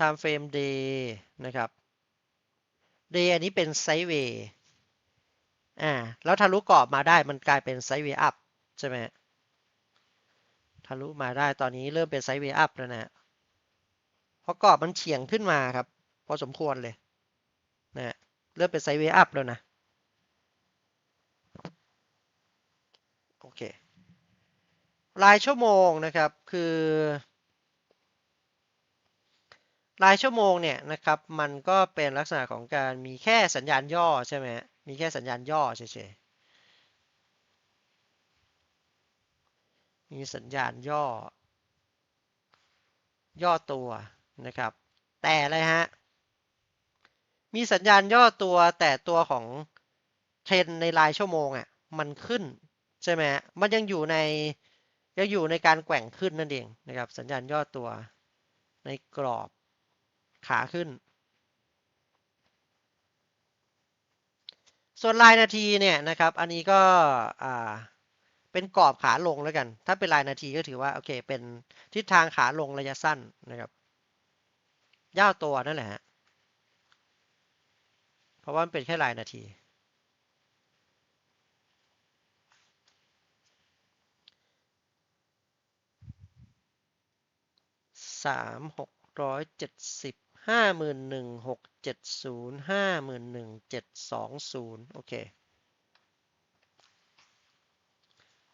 time frame day นะครับ day อันนี้เป็นไซด์เวย์อ่าแล้วทะลุกรอบมาได้มันกลายเป็นไซด์เวย์อัพใช่ไหมทะลุมาได้ตอนนี้เริ่มเป็นไซด์เวย์อัพแล้วนะเพราะกรอบมันเฉียงขึ้นมาครับ พอสมควรเลยนะเริ่มเป็นไซเวย์อัพแล้วนะ โอเค รายชั่วโมงนะครับ คือ รายชั่วโมงเนี่ยนะครับมันก็เป็นลักษณะของการมีแค่สัญญาณย่อใช่ไหมมีแค่สัญญาณย่อเฉยๆมีสัญญาณย่อ ย่อตัวนะครับ แต่อะไรฮะมีสัญญาณย่อตัวแต่ตัวของเทรนในรายชั่วโมงอะมันขึ้นใช่ไหมมันยังอยู่ในยังอยู่ในการแกว่งขึ้นนั่นเองนะครับสัญญาณย่อตัวในกรอบ ขาขึ้น ส่วนรายนาทีเนี่ยนะครับ อันนี้ก็เป็นกรอบขาลงแล้วกัน ถ้าเป็นรายนาทีก็ถือว่าโอเค เป็นทิศทางขาลงระยะสั้นนะครับย่าตัวนั่นแหละฮะเพราะว่ามันเป็นแค่รายนาที สามหกร้อยเจ็ดสิบ ห้าหมื่นหนึ่งหกเจ็ดศูนย์ห้าหมื่นหนึ่งเจ็ดสองศูนย์โอเค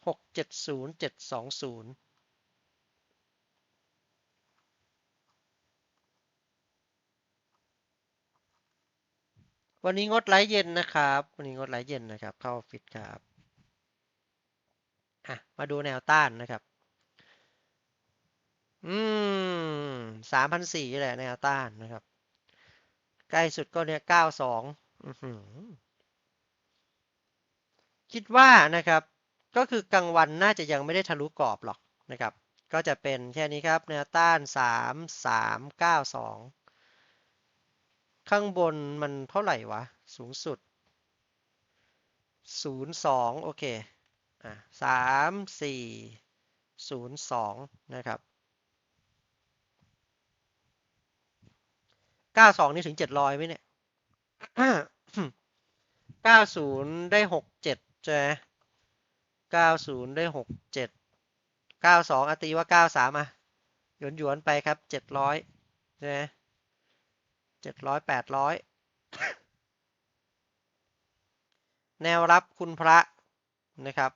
หกเจ็ดศูนย์เจ็ดสองศูนย์วันนี้งดไลฟ์เย็นนะครับ วันนี้งดไลฟ์เย็นนะครับ เข้าออฟฟิศครับ อะ มาดูแนวต้านนะครับ อืมสามพันสี่แหละแนวต้านนะครับ ใกล้สุดก็เนี่ยเก้าสองคิดว่านะครับ ก็คือกลางวันน่าจะยังไม่ได้ทะลุกรอบหรอกนะครับ ก็จะเป็นแค่นี้ครับ แนวต้านสามสามเก้าสองข้างบนมันเท่าไหร่วะ สูงสุดศูนย์สองโอเค อะสามสี่ศูนย์สองนะครับ เก้าสองนี่ถึงเจ็ดร้อยไหมเนี่ยเก้าศูนย์ได้หกเจ็ดใช่ไหมเก้าศูนย์ได้หกเจ็ดเก้าสองอตีว่าเก้าสามอะหยวนหยวนไปครับเจ็ดร้อยใช่ไหมเจ็ดร้อยแปดร้อยแนวรับคุณพระนะครับ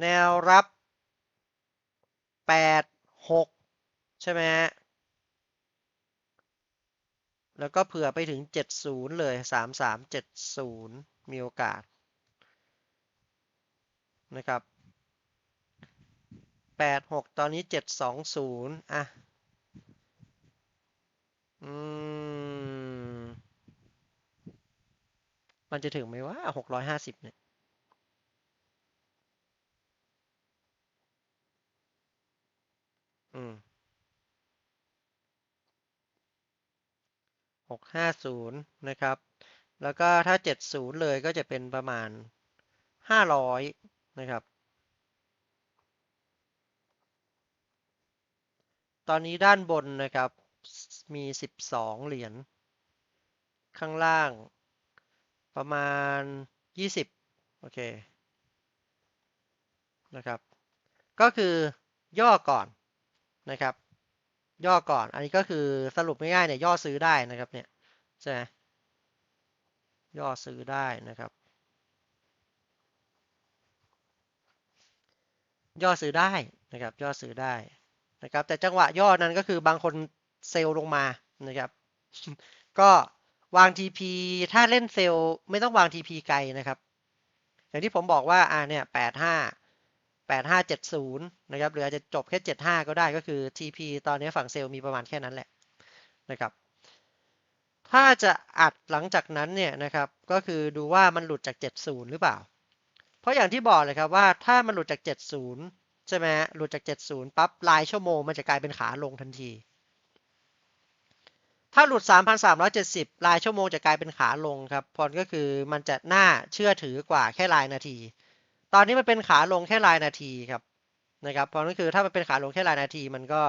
แนวรับแปดหกใช่ไหมฮะ แล้วก็เผื่อไปถึง 70 เลย 3370 มีโอกาสนะครับ 86 ตอนนี้ 720 อะ อืม มันจะถึงไหมว่า 650 เนี่ยอืม หกห้าศูนย์นะครับ แล้วก็ถ้าเจ็ดศูนย์เลยก็จะเป็นประมาณห้าร้อยนะครับ ตอนนี้ด้านบนนะครับ มีสิบสองเหรียญ ข้างล่างประมาณยี่สิบโอเค นะครับ ก็คือย่อก่อนนะครับ ย่อก่อน อันนี้ก็คือสรุปง่ายๆเนี่ยย่อซื้อได้นะครับเนี่ยใช่ไหมย่อซื้อได้นะครับ ย่อซื้อได้นะครับ ย่อซื้อได้นะครับ แต่จังหวะย่อนั้นก็คือบางคนเซลล์ลงมานะครับ ก็วาง TP ถ้าเล่นเซลล์ไม่ต้องวาง TP ไกลนะครับ อย่างที่ผมบอกว่าอ่าเนี่ยแปดห้า 8570 นะครับหรืออาจจะจบแค่ 75 ก็ได้ก็คือ TP ตอนนี้ฝั่งเซลล์มีประมาณแค่นั้นแหละนะครับถ้าจะอัดหลังจากนั้นเนี่ยนะครับก็คือดูว่ามันหลุดจาก 70 หรือเปล่า เพราะอย่างที่บอกเลยครับว่าถ้ามันหลุดจาก 70 ใช่ไหมหลุดจาก 70 ปั๊บรายชั่วโมงมันจะกลายเป็นขาลงทันที ถ้าหลุด 3,370รายชั่วโมงจะกลายเป็นขาลงครับพอก็คือมันจะน่าเชื่อถือกว่าแค่รายนาที ตอนนี้มันเป็นขาลงแค่รายนาทีครับนะครับเพราะนั่นคือถ้ามันเป็นขาลงแค่รายนาที มันก็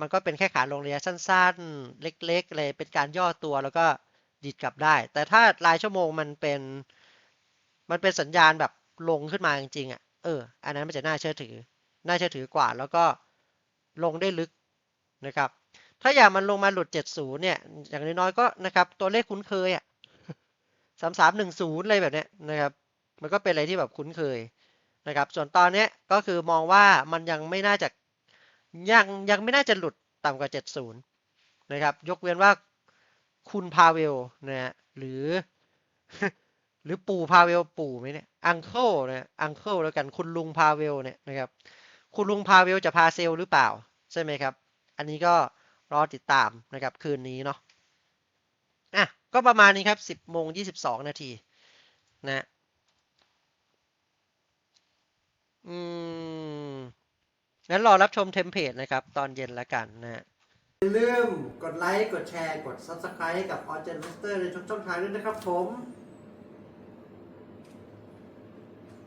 มันก็เป็นแค่ขาลงระยะสั้นๆ เล็กๆเลยเป็นการย่อตัวแล้วก็ดีดกลับได้ แต่ถ้ารายชั่วโมงมันเป็นมันเป็นสัญญาณแบบลงขึ้นมาจริงๆอะเออ อันนั้นมันจะน่าเชื่อถือ น่าเชื่อถือกว่า แล้วก็ลงได้ลึกนะครับ ถ้าอย่ากมันลงมาหลุด 70 เนี่ย อย่างน้อยๆก็นะครับ ตัวเลขคุ้นเคยอะ 3310อะไรแบบเนี้ยนะครับ มันก็เป็นอะไรที่แบบคุ้นเคยนะครับ ส่วนตอนนี้ก็คือมองว่ามันยังไม่น่าจะยังยังไม่น่าจะหลุดต่ำกว่า 70 นะครับ ยกเว้นว่าคุณพาเวลนะฮะหรือ หรือปู่พาเวลปู่ไหมเนี่ยอังเคิลนะอังเคิลแล้วกันคุณลุงพาเวลเนี่ยนะครับ คุณลุงพาเวลจะพาเซลหรือเปล่า ใช่ไหมครับ อันนี้ก็รอติดตามนะครับ คืนนี้เนาะอะก็ประมาณนี้ครับ 10โมง22 นาทีนะ อืมงั้นรอรับชมเทมเพลตนะครับ ตอนเย็นแล้วกันนะฮะ อย่าลืมกดไลค์ กดแชร์ กด Subscribe ให้กับ o r g e n Master ในทุกช่องทางด้วยนะครับผม